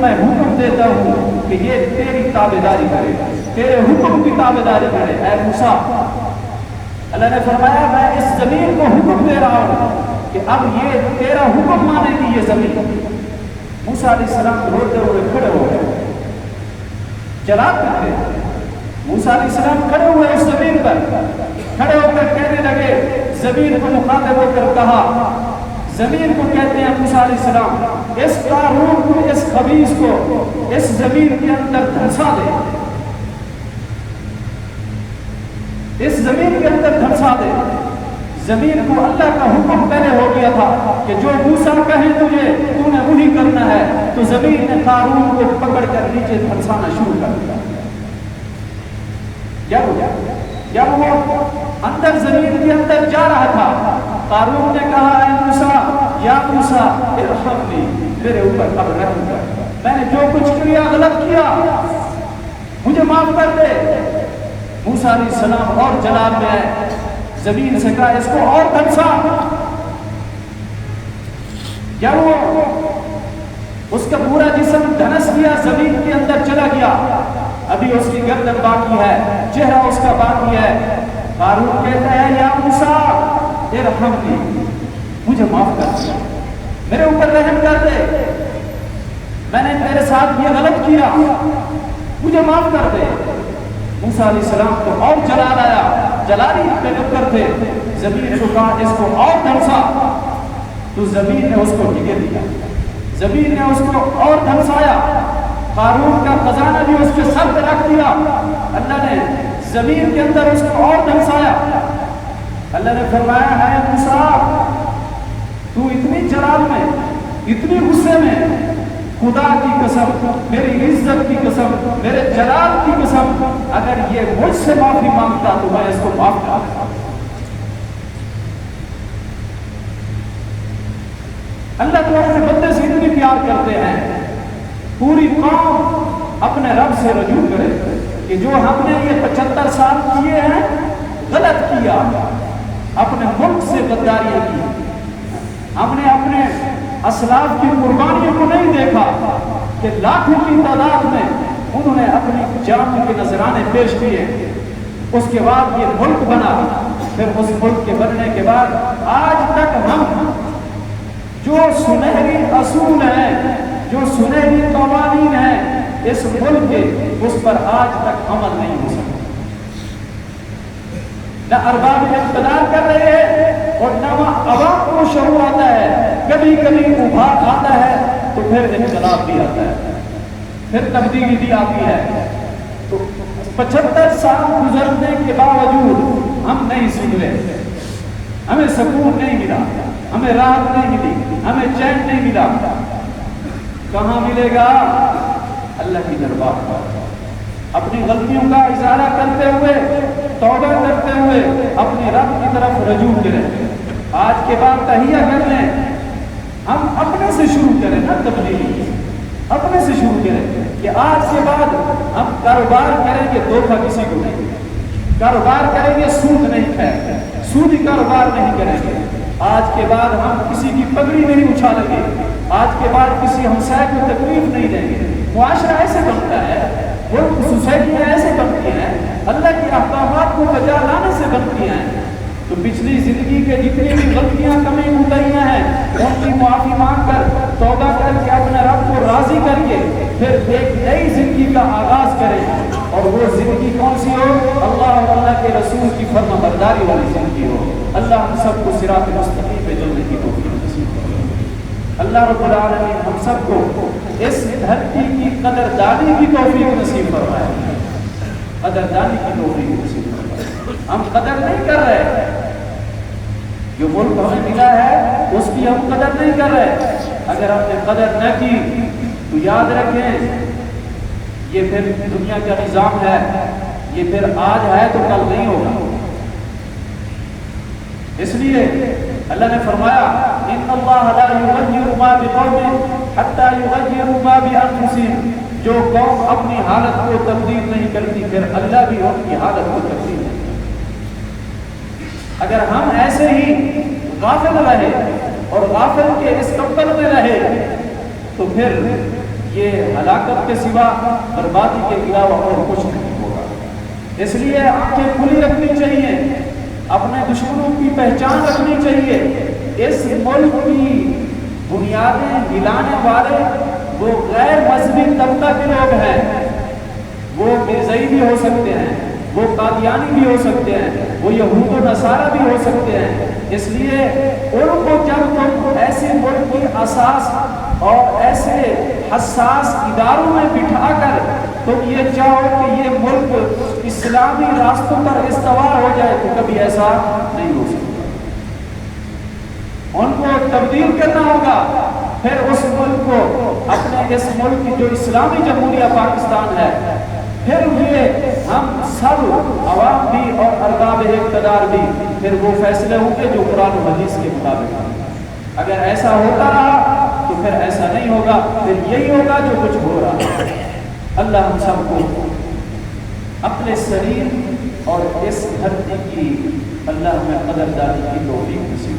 میں حکم دیتا ہوں کہ یہ تیری تابے داری کرے، تیرے حکم کی تابے داری کرے، اے موسا اللہ نے فرمایا، میں اس زمین کو حکم دے رہا ہوں کہ اب یہ تیرا حکم مانے گی، یہ زمین۔ موسا علیہ السلام روتے ہوئے کھڑے ہو گئے۔ جلاب تھے موسا علیہ السلام کھڑے ہوئے اس زمین پر، کھڑے ہو کر کہنے لگے، زمین کو مخاطب ہو کر کہا زمین کو کہتے ہیں موسا علیہ السلام اس قارون کو، اس خبیص کو، اس زمین کے اندر دھنسا دے۔ اس زمین کے اندر دھنسا دے۔ زمین کو اللہ کا حکم پہلے ہو گیا تھا کہ جو موسا کہیں تجھے، تو نے وہی کرنا ہے۔ تو زمین نے قارون کو پکڑ کر نیچے دھنسانا شروع کر دیا۔ جب جب وہ اندر زمین کے اندر جا رہا تھا۔ قارون نے کہا اے موسا یا موسا ارحمنی میرے اوپر اب رحم کر۔ میں نے جو کچھ کیا، غلط کیا۔ مجھے معاف کر دے۔ موسا علیہ السلام اور جناب میں زمین سے کہا، اس کو اور دھنسا کیا وہ اس کا پورا جسم دھنس گیا، زمین کے اندر چلا گیا۔ ابھی اس کی گردن باقی ہے، چہرہ اس کا باقی ہے۔ قارون کہتا ہے، یا موسا ارحمنی۔ مجھے معاف کر دیا میرے اوپر رحم کر دے۔ میں نے تیرے ساتھ یہ غلط کیا۔ مجھے معاف کر دے۔ موسیٰ علیہ السلام کو اور جلال آیا۔ جلالی پہ نکر تھے۔ زمین کو کہا، اس کو اور دھنسا۔ تو زمین نے اس کو ڈگے دیا۔ زمین نے اس کو اور دھنسایا۔ قارون کا خزانہ بھی اس کے سر پہ رکھ دیا۔ اللہ نے زمین کے اندر اس کو اور دھنسایا۔ اللہ نے فرمایا ہے موسیٰ تو اتنی جلال میں اتنی غصے میں خدا کی قسم، میری عزت کی قسم، میرے جلال کی قسم، اگر یہ مجھ سے معافی مانگتا تو میں اس کو معاف کرتا اللہ تو اپنے بندے سے اتنی پیار کرتے ہیں۔ پوری قوم اپنے رب سے رجوع کرے کہ جو ہم نے یہ پچہتر سال کیے ہیں، غلط کیا۔ اپنے ملک سے غداریاں کی۔ ہم نے اپنے اسلاف کی قربانیوں کو نہیں دیکھا کہ لاکھوں کی تعداد میں انہوں نے اپنی جان کے نذرانے پیش کیے۔ اس کے بعد یہ ملک بنا۔ پھر اس ملک کے بننے کے بعد آج تک ہم جو سنہری اصول ہیں، جو سنہری قوانین ہیں، اس ملک کے اس پر آج تک عمل نہیں ہو سکتا۔ نہ ارباب اقتدار کر رہے ہیں اور نہ عوام کو شعور آتا ہے۔ کبھی کبھی تو پھر انقلاب بھی آتا ہے۔ پھر تبدیلی بھی آتی ہے۔ تو پچہتر سال گزرنے کے باوجود ہم نہیں سن رہے۔ ہمیں سکون نہیں ملا۔ ہمیں راحت نہیں ملی۔ ہمیں چین نہیں ملا۔ کہاں ملے گا؟ اللہ کی دربار پر۔ اپنی غلطیوں کا اظہارہ کرتے ہوئے، توبہ کرتے ہوئے اپنی رب کی طرف رجوع کریں۔ آج کے بعد تہیا کر لیں۔ ہم اپنے سے شروع کریں نا تبدیلی اپنے سے شروع کریں کہ آج کے بعد ہم کاروبار کریں گے دھوکہ کسی کو نہیں۔ کاروبار کریں گے سود نہیں کھائیں سودی کاروبار نہیں کریں گے۔ آج کے بعد ہم کسی کی پگڑی نہیں اچھالیں گے۔ آج کے بعد کسی ہمسائے کو تکلیف نہیں دیں گے۔ معاشرہ ایسے بنتا ہے وہ سوسائٹیاں ایسے بنتی ہیں، اللہ کے احکامات کو بجا لانے سے بنتی ہیں۔ تو پچھلی زندگی کے جتنی بھی غلطیاں کمی اتریاں ہیں، ان کی معافی مانگ کر، توبہ کر کے اپنے رب کو راضی کر کے پھر ایک نئی زندگی کا آغاز کریں۔ اور وہ زندگی کون سی ہو؟ اللہ اور اللہ کے رسول کی فرما برداری والی زندگی ہو۔ اللہ ہم سب کو سراط مستقیم پہ جلنے کی توفیق نصیب اللہ رب العالمین ہم سب کو اس دھرتی کی قدر دانی کی توفیق نصیب فرمائے۔ قدر دانی کی توفیق نصیب فرمائے۔ ہم قدر نہیں کر رہے۔ جو ملک ہمیں ملا ہے، اس کی ہم قدر نہیں کر رہے۔ اگر ہم نے قدر نہ کی، تو یاد رکھیں، یہ پھر دنیا کا نظام ہے۔ یہ پھر آج ہے تو کل نہیں ہوگا۔ اس لیے اللہ نے فرمایا، ان اللہ لا یغیر ما بقوم حتى یغیروا ما بانفسهم جو قوم اپنی حالت کو تبدیل نہیں کرتی، پھر اللہ بھی ان کی حالت کو تبدیل نہیں اگر ہم ایسے ہی غافل رہے اور غافل کے اس کمپل میں رہے، تو پھر یہ ہلاکت کے سوا بربادی کے علاوہ اور کچھ نہیں ہوگا۔ اس لیے آنکھیں کھلی رکھنی چاہیے، اپنے دشمنوں کی پہچان رکھنی چاہیے۔ اس ملک کی بنیادیں ہلانے والے وہ غیر مذہبی طبقہ کے لوگ ہیں۔ وہ مرزئی بھی ہو سکتے ہیں۔ وہ قادیانی بھی ہو سکتے ہیں، وہ یہود و نصارہ بھی ہو سکتے ہیں۔ اس لیے ان کو جب تم ایسے ملک کی اساس اور ایسے حساس اداروں میں بٹھا کر تم یہ چاہو کہ یہ ملک اسلامی راستوں پر استوار ہو جائے، تو کبھی ایسا نہیں ہو سکتا۔ ان کو تبدیل کرنا ہوگا، پھر اس ملک کو اپنے اس ملک کی جو اسلامی جمہوریہ پاکستان ہے پھر یہ ہم سب عوام بھی اور ارباب اقتدار بھی، پھر وہ فیصلے ہوں گے جو قرآن و حدیث کے مطابق اگر ایسا ہوتا رہا تو پھر ایسا نہیں ہوگا، پھر یہی ہوگا جو کچھ ہو رہا ہے۔ اللہ ہم سب کو اپنے شریر اور اس دھرتی کی اللہ میں قدر داری کی توفیق سے